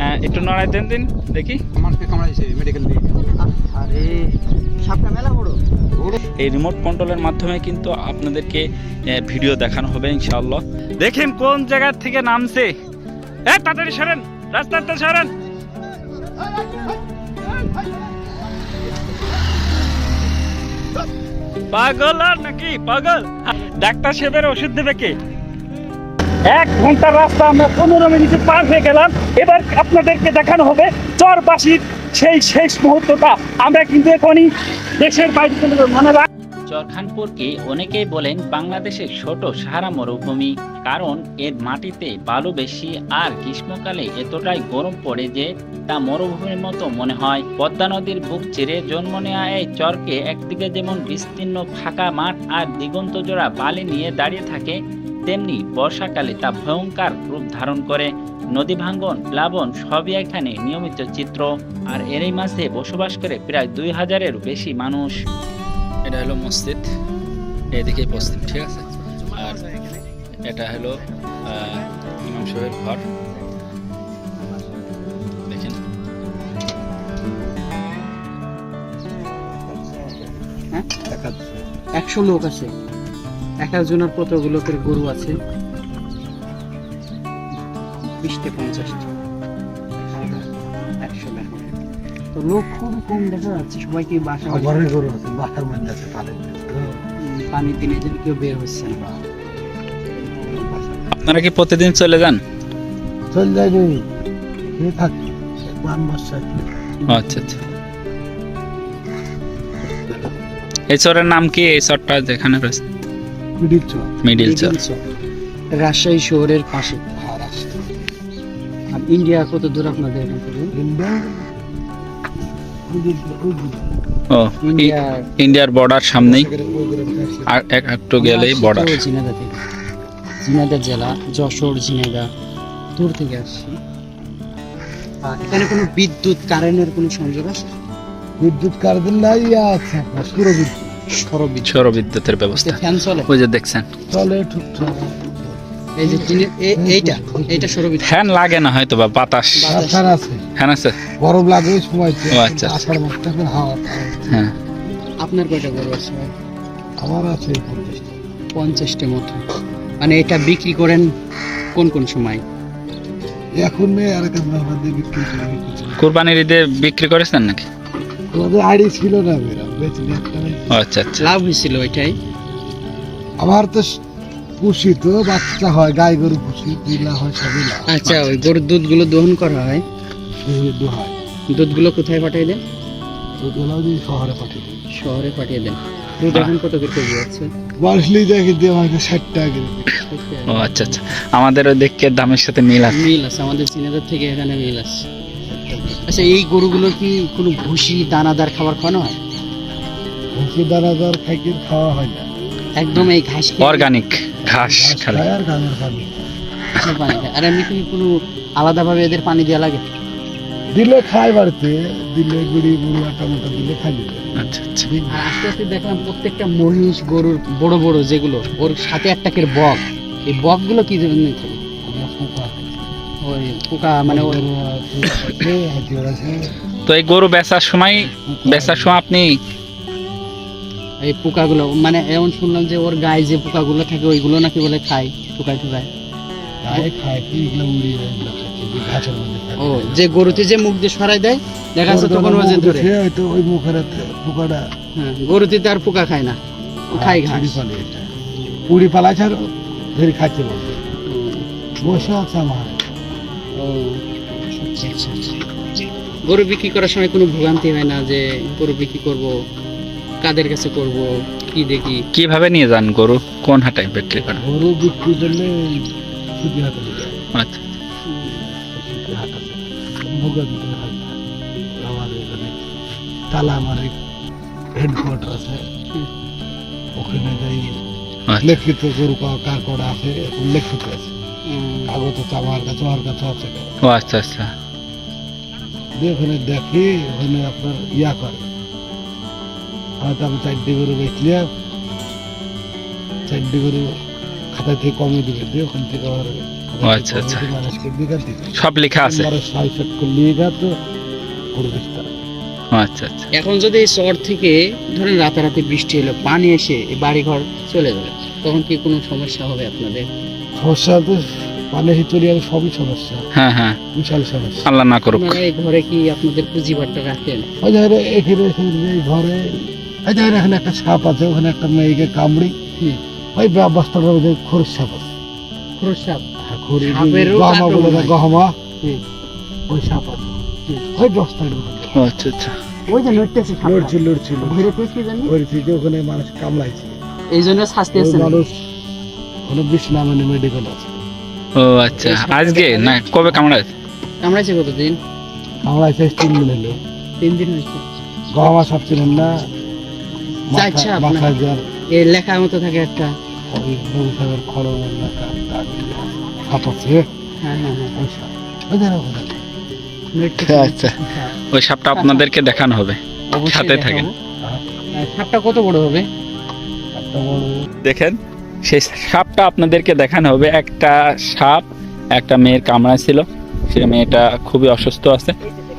হ্যাঁ একটু নড়াই দেন দিন দেখি। এই রিমোট কন্ট্রোলের মাধ্যমে কিন্তু আপনাদেরকে ভিডিও দেখানো হবে ইনশাআল্লাহ। দেখেন কোন জায়গা থেকে নামছে। এ তাড়াতাড়ি সরেন রাস্তাতে সরেন। পাগল আর নাকি? পাগল। ডাক্তার সাহেবের ওষুধ দেবে কে? এক ঘণ্টার রাস্তা আমরা পনেরো মিনিটে পার হয়ে গেলাম। এবার আপনাদেরকে দেখানো হবে চরবাসীর সেই শেষ মুহূর্তটা। আমরা কিন্তু এখনই দেশের বাইরে চলে যাব। মনে রাখ চরখানপুরকে অনেকেই বলেন বাংলাদেশের ছোট সাহারা মরুভূমি, কারণ এর মাটিতে বালু বেশি আর গ্রীষ্মকালে এতটাই গরম পড়ে যে তা মরুভূমির মতো মনে হয়। পদ্মা নদীর বুক চিরে জন্ম নেওয়া এই চরকে একদিকে যেমন বিস্তীর্ণ ফাঁকা মাঠ আর দিগন্ত জোড়া বালি নিয়ে দাঁড়িয়ে থাকে তেমনি বর্ষাকালে তা ভয়ঙ্কর রূপ ধারণ করে। নদী ভাঙ্গন প্লাবন সবই এখানে নিয়মিত চিত্র। আর এরই মাঝে বসবাস করে প্রায় দুই হাজারেরও বেশি মানুষ। এটা হলো মসজিদ। এদিকে পশ্চিম ঠিক আছে? আর এটা হলো ইমাম সাহেবের ঘর। দেখেন। হ্যাঁ? একশো লোক আছে। এক একজনের গরু আছে। বিশটা পঞ্চাশটা। একশো দেখো তো লোক খুব কম দেখা যাচ্ছে। সবাই কি বাসা ঘরের গরু আছে বাসার মধ্যে আছে দিনে যেন কেউ বের হচ্ছে না। আপনারা কি প্রতিদিন চলে যান? চল যাই থাকি? আচ্ছা আচ্ছা। এই চরের নাম কি? এই চরটা যেখানে রয়েছে। মিডিল চল মিডিল চর। রাজশাহী শহরের পাশে। আর ইন্ডিয়া কত দূর আপনাদের এখান থেকে? ও ইন্ডিয়ার বর্ডার সামনেই। আর এক একটু গেলেই বর্ডার ঝিনাদা থেকে। জেলা যশোর ঝিনাদা দূর থেকে আসছি। এখানে কোনো বিদ্যুৎ কারেন্টের কোনো সংযোগ আছে? বিদ্যুৎ কারেন্ট নাই আছে। পুরো বিদ্যুৎ। সরবিদ্যুৎ। সৌর বিদ্যুতের ব্যবস্থা ফ্যান চলে। ওই যে দেখছেন। চলে ঠিকঠাক এই যে এইটা এইটা সরবিদ্যুৎ। ফ্যান লাগে না হয়তো বা বাতাস। বাতাস। ফ্যান আছে। ফ্যান আছে? গরম লাগে ওই সময় ও আচ্ছা। আষাঢ় হাওয়া হ্যাঁ। আপনার কয়টা গরু আছে আমার আছে পঞ্চাশটা। মতো। মানে এটা বিক্রি করেন কোন কোন সময়? এখন মেয়ে আর একটা আমাদের বিক্রি করে কুরবানির ঈদে বিক্রি করেছেন নাকি? আমাদের আইডি ছিল না বেচলে একটা আচ্ছা আচ্ছা। লাভ হয়েছিল এটাই আমার তো পুষি তো বাচ্চা হয় গাই গরু পুষি দিলা হয় সবই লাভ আচ্ছা ওই গরুর দুধগুলো দহন করা হয়? দুধগুলো কোথায় পাঠিয়ে দেন? যদি শহরে পাঠিয়ে দিই শহরে পাঠিয়ে দেন। দুধ এখন কত করে কেজি আছে? বাসলি দেখে দিয়ে আমাকে ষাট টাকা করে ও আচ্ছা আচ্ছা। আমাদের ওই দেখকে দামের সাথে মিল আছে। মিল আছে আমাদের চিনাদার থেকে এখানে মিল আছে। আচ্ছা এই গরুগুলো কি কোনো ভুসি দানাদার খাবার খাওয়ানো হয়? দানাদার খাইকে খাওয়া হয় না। একদম এই ঘাস অর্গানিক ঘাস আর গানের পানি। আর এমনি কি কোনো আলাদাভাবে এদের পানি দেওয়া লাগে? দিলে খায় বাড়িতে দিলে গুড়ি গুড়ি আটা মোটা দিলে খাই আচ্ছা আচ্ছা। আর আস্তে আস্তে দেখলাম প্রত্যেকটা মহিষ গরুর বড় বড় যেগুলো ওর সাথে একটা করে বক। এই বকগুলো কি ধরনের থাকে। ওই পোকা মানে ওই। তো এই গরু বেচার সময় বেচার সময় আপনি এই পোকাগুলো মানে এমন শুনলাম যে ওর গায়ে যে পোকাগুলো থাকে ওইগুলো নাকি বলে খায় ঠুকায় খায়। ও যে গরুতে যে মুখ দিয়ে সরাই দেয় দেখা যাচ্ছে তখন ওজন ধরে ওই মুখের পোকাটা হ্যাঁ গরুতে তো আর পোকা খায় না খায় ঘাস পুড়ি পালে। পুড়ি ধরে খাচ্ছে বসে আছে আমার ও আচ্ছা আচ্ছা আচ্ছা। গরু বিক্রি করার সময় কোনো ভোগান্তি হয় না যে গরু বিক্রি করব কাদের কাছে করব কি দেখি কীভাবে নিয়ে যান গরু কোন হাটায় বিক্রি করেন গরু বিক্রি করলে সুদি হাতে নিয়ে যায়। আচ্ছা সুদি হাট আছে। ভোগা দিতে হয় না। আমার এখানে তালা আমার হেডকোয়ার্টার আছে হুম। ওখানে যাই আচ্ছা। লিখিত গরু কা- কার করা আছে এখন লিখিত আছে উম, কাগজ আছে আমার কাছে আমার কাছে আছে ও আচ্ছা আচ্ছা দিয়ে ওখানে দেখি ওখানে আপনার ইয়া করে হয়তো আমি চারটে গরু বেচলাম চারটে গরু খাতা থেকে কমে দিবে। দিয়ে ওখান থেকে আবার আচ্ছা আচ্ছা। সব লেখা আছে? তো গরু আচ্ছা আচ্ছা। এখন যদি এই চর থেকে ধরেন রাতারাতি বৃষ্টি হলো পানি এসে এই বাড়িঘর চলে যাবে তখন কি কোনো সমস্যা হবে আপনাদের? সমস্যা তো পানি এসে চলে গেলে সবই সমস্যা। হ্যাঁ হ্যাঁ। বিশাল সমস্যা। আল্লাহ না করুক। এই ঘরে কি আপনাদের পুঁজিবারটা রাখেন? ওই জায়গায় এখানে এখানে ঘরে এই জায়গায় এখানে একটা সাপ আছে ওখানে একটা মেয়েকে কামড়ি ওই বস্তার মধ্যে খরির সাপ আছে। খরচ সাপ? হ্যাঁ, গহমা বলে ওই সাপ আছে। ওই বস্তার মধ্যে। আচ্ছা আচ্ছা। ওই যে লড়ছিল লড়ছিল। থেকে ওখানে মানুষ কামড়াইছে। এই জন্য শাস্তি আছে মানুষ ওখানে মানে মেডিকেল আছে। ও আচ্ছা। আজকে না কবে কামড়ায় কামড়াইছে কতদিন? কামড়াইছে তিন দিন হলো। তিন দিন হয়েছে। গহমা সাপ ছিলেন না আচ্ছা, মাথায় এই লেখার মতো থাকে একটা। ওই নবী সাহেবের খড়গ সাপ আছে। হ্যাঁ হ্যাঁ হ্যাঁ। ওই সাপ। ওই দেখো আচ্ছা। ওই সাপটা আপনাদেরকে দেখানো হবে। সাথে থাকেন। সাপটা কত বড় হবে? দেখেন সেই সাপটা আপনাদেরকে দেখানো হবে। একটা সাপ একটা মেয়ের কামড়া ছিল। সে মেয়েটা খুবই অসুস্থ আছে।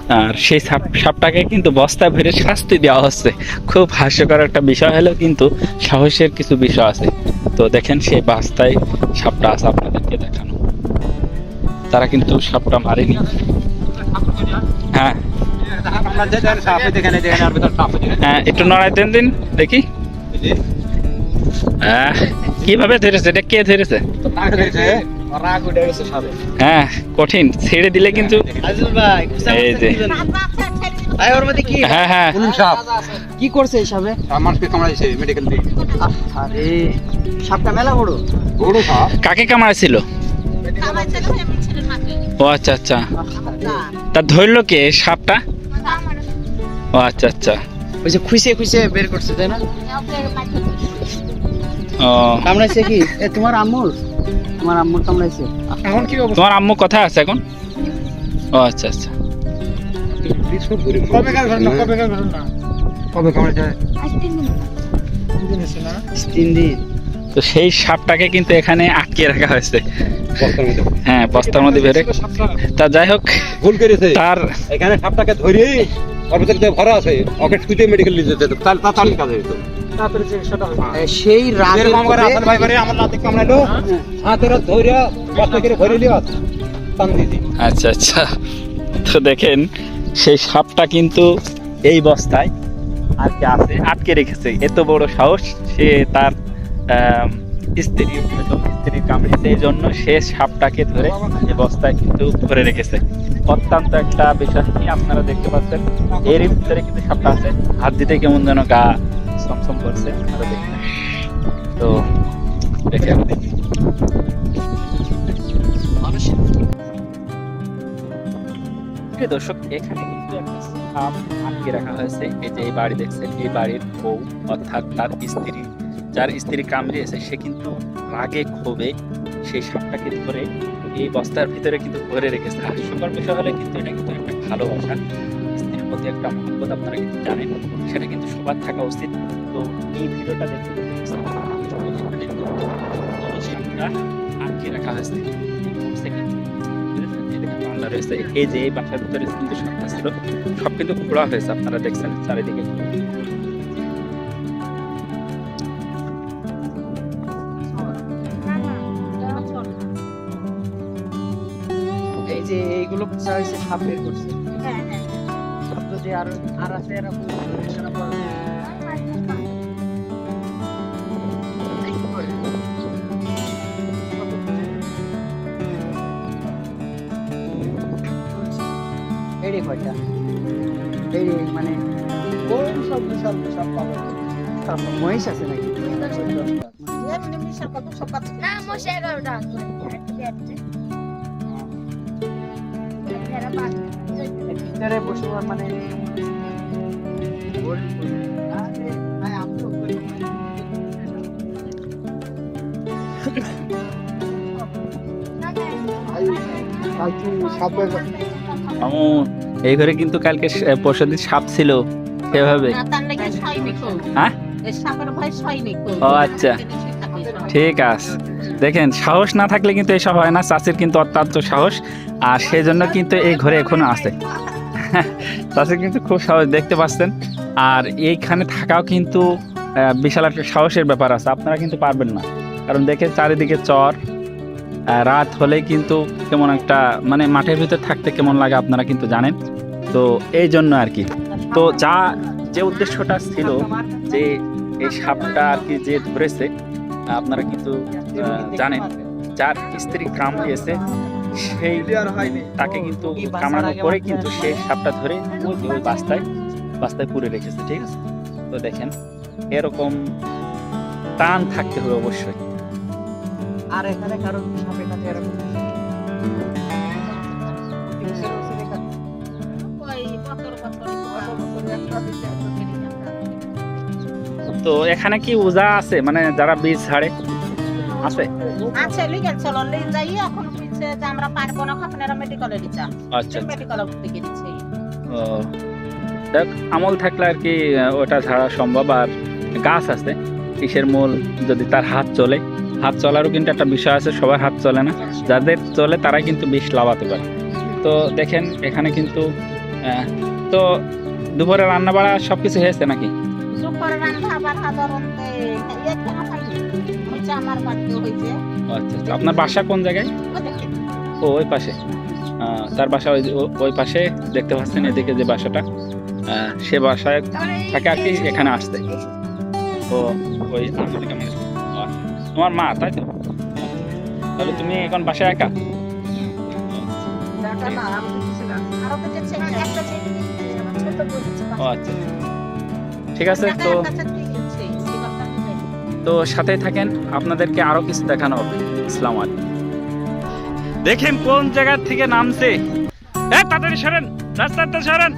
আর সেই সাপ, সাপটাকে কিন্তু বস্তায় ভরে শাস্তি দেওয়া হচ্ছে। খুব হাস্যকর একটা বিষয় হলো কিন্তু সাহসের কিছু বিষয় আছে। তো দেখেন সেই বাস্তায় সাপটা আছে, আপনাদেরকে দেখানো। তারা কিন্তু সাপটা মারেনি। হ্যাঁ। হ্যাঁ একটু নড়াই দেন, দিন, দেখি। কীভাবে ধরেছে? এটা কে ধরেছে। হ্যাঁ কঠিন। ছেড়ে দিলে কিন্তু এই যে। হ্যাঁ হ্যাঁ। কি করছে এই সাপে মানুষকে কামড়াইছে মেডিকেল দিয়ে। আরে সাপটা মেলা বড়। বড় সাপ? কাকে কামড়াছিল ও আচ্ছা আচ্ছা। তা ধরলো কে সাপটা? ও আচ্ছা আচ্ছা। ওই যে খুইছে খুইছে বের করছে তাই না? ও। কামড়াইছে কি? এ তোমার আম্মুর? তোমার আম্মুর কামড়াইছে। এখন কি অবস্থা? তোমার আম্মু কথা আছে এখন? ও আচ্ছা আচ্ছা। কবে ঘটনা কবে কাল ঘটনা কবে কামড়াইছে? তিন দিন। তো সেই সাপটাকে কিন্তু এখানে আটকে রাখা হয়েছে। হ্যাঁ বস্তার মধ্যে বেরে তা যাই হোক ভুল করেছে। তার এখানে সাপটাকে ধরে ওর ভিতরে ভরা আছে। ওকে মেডিকেল নিয়ে যেতে। কাজ এ, সেই রাগের এরকম করে ভাই বাড়ি আমার লাতে কামড়াইলো হাতের ধরে বস্তা করে ভরে লিয়া টান দিয়েছি আচ্ছা আচ্ছা। তো দেখেন সেই সাপটা কিন্তু এই বস্তায় আটকে আছে আটকে রেখেছে। এত বড় সাহস সে তার স্ত্রী স্ত্রীর কামড়েছে। এই জন্য সে সাপটাকে ধরে এই বস্তায় কিন্তু ধরে রেখেছে। অত্যন্ত একটা বিষয় কি আপনারা দেখতে পাচ্ছেন। এর ভিতরে কিন্তু সাপটা আছে। হাত দিতে কেমন যেন গা সমসম করছে আপনারা দেখবেন তো দেখেন প্রিয় দর্শক এখানে কিন্তু একটা সাপ আটকে রাখা হয়েছে। এই যে এই বাড়ি দেখছেন এই বাড়ির বউ অর্থাৎ তার স্ত্রী যার স্ত্রী কামড়িয়েছে সে কিন্তু রাগে ক্ষোভে সেই সাপটাকে ধরে এই বস্তার ভিতরে কিন্তু ভরে রেখেছে। হাস্যকর বিষয় হলে কিন্তু এটা কিন্তু একটা ভালোবাসা। স্ত্রীর প্রতি একটা মহব্বত আপনারা কিন্তু জানেন সেটা সবার থাকা উচিত। তো এই ভিডিওটা দেখে কিন্তু বুঝতে পারবেন এখানে কিন্তু এই সাপটা আটকে রাখা হয়েছে। এই রয়েছে। এই যে এই বাসার ভিতরে কিন্তু ছিল সব কিন্তু খোলা হয়েছে। আপনারা দেখছেন চারিদিকে। এই যে এইগুলো সাপ বের করছে সাপ যদি আর আর আছে এরকম। এই কয়টা এই মানে ওই সব বিশাল বিশাল পালন মহিষ আছে নাকি? না মশা এগারোটা ভিতরে বসে মানে আমু এই ঘরে কিন্তু কালকে পরশুদিন সাপ ছিল সেভাবে। হ্যাঁ? ও। আচ্ছা। ঠিক আছে। দেখেন সাহস না থাকলে কিন্তু এসব হয় না চাষির কিন্তু অত্যন্ত সাহস আর সেই জন্য কিন্তু এই ঘরে এখনও আছে। চাষির কিন্তু খুব সাহস দেখতে পাচ্ছেন। আর এইখানে থাকাও কিন্তু বিশাল একটা সাহসের ব্যাপার আছে আপনারা কিন্তু পারবেন না। কারণ দেখেন চারিদিকে চর রাত হলে কিন্তু কেমন একটা মানে মাঠের ভিতর থাকতে কেমন লাগে আপনারা কিন্তু জানেন। তো এই জন্য আর কি। তো যা, যে উদ্দেশ্যটা ছিল যে এই সাপটা আর কি যে ধরেছে, আপনারা কিন্তু জানেন, যার স্ত্রী কামড়িয়েছে সেই তাকে কিন্তু কামড়ানোর পরে কিন্তু সেই সাপটা ধরে ওই বাস্তায় বাস্তায় পুরে রেখেছে, ঠিক আছে? তো দেখেন, এরকম টান থাকতে হবে অবশ্যই। আর এখানে কারণ তো এখানে কি উজা আছে? মানে যারা বীজ ছাড়ে আছে? লিগেল চলো লিয়ে যাই এখন যে আমরা পারব না আপনারা মেডিকেলে নিচা। আচ্ছা আচ্ছা। মেডিকেল থেকে দিচ্ছে ও দেখ আমল থাকলে আর কি ওটা ছাড়া সম্ভব আর গাছ আছে কিসের মূল যদি তার হাত চলে হাত চলারও কিন্তু একটা বিষয় আছে সবার হাত চলে না। যাদের চলে তারাই কিন্তু বিষ লাভাতে পারে। তো দেখেন এখানে কিন্তু তো দুপুরে রান্না বাড়া সব কিছু হয়েছে। নাকি ও আচ্ছা আচ্ছা। আপনার বাসা কোন জায়গায়? ও ওই পাশে। তার বাসা ওই ওই পাশে দেখতে পাচ্ছেন এদিকে যে বাসাটা। আহ, সে বাসায় থাকে আর কি এখানে আসতে। তো ওই তোমার মা তাই তো? তাহলে তুমি এখন বাসায় একা? আচ্ছা। ঠিক আছে তো তো সাথে থাকেন আপনাদেরকে আরও কিছু দেখানো হবে। ইসলাম দেখেন কোন জায়গা থেকে নামছে। তাড়াতাড়ি সরেন রাস্তাতে সরেন।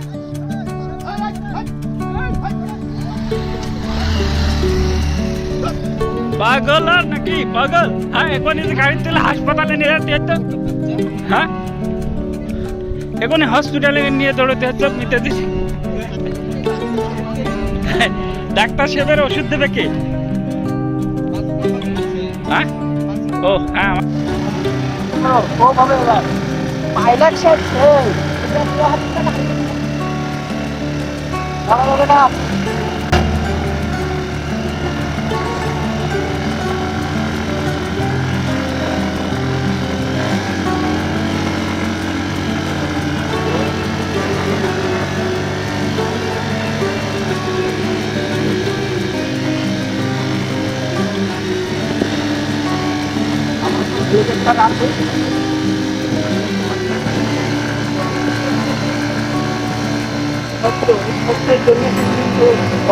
পাগল আর নাকি পাগল হ্যাঁ এখনই যে গাড়ি তুলে হাসপাতালে নিয়ে যেতে হতো হ্যাঁ এখনই হসপিটালে নিয়ে দৌড়তে হচ্ছে নিতে দিস ডাক্তার সাহেবের ওষুধ দেবে কে হ্যাঁ ও হ্যাঁ পাইলট শেষ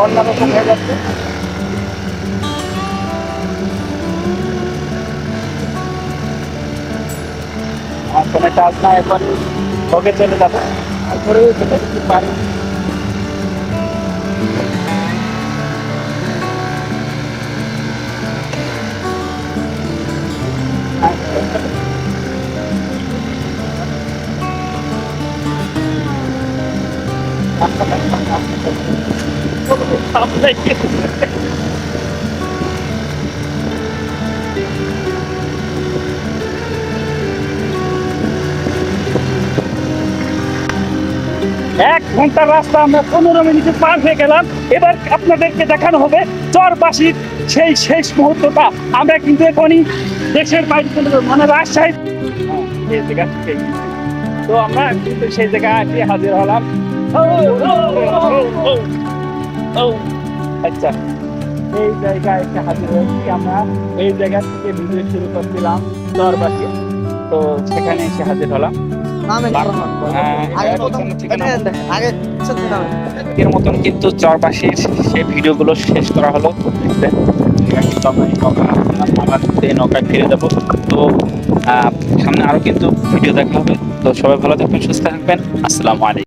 না বন্যা রকম হয়ে যাচ্ছে। আর ফোনে চার্জ না এখন। ভোগে চলে যাব। আর সেটা কিছু পারি এক ঘণ্টার রাস্তা আমরা পনেরো মিনিটে পার হয়ে গেলাম। এবার আপনাদেরকে দেখানো হবে চরবাসীর সেই শেষ মুহূর্তটা। আমরা কিন্তু এখনই দেশের বাইরে চলে যাব, মানে রাজশাহী। হ্যাঁ। তো আমরা কিন্তু সেই জায়গায় হাজির হলাম। আচ্ছা। এই জায়গায় এসে হাজির হয়েছি আমরা এই জায়গা থেকে ভিডিও শুরু করছিলাম তো সেখানে এসে হাজির হলাম। হ্যাঁ, এর মতন কিন্তু চরপাশের সেই ভিডিওগুলো শেষ করা হলো। দেখতে আবার নৌকায় ফিরে যাব। তো আহ, সামনে আরও কিন্তু ভিডিও দেখা হবে। তো সবাই ভালো থাকবেন সুস্থ থাকবেন। আসসালামু আলাইকুম।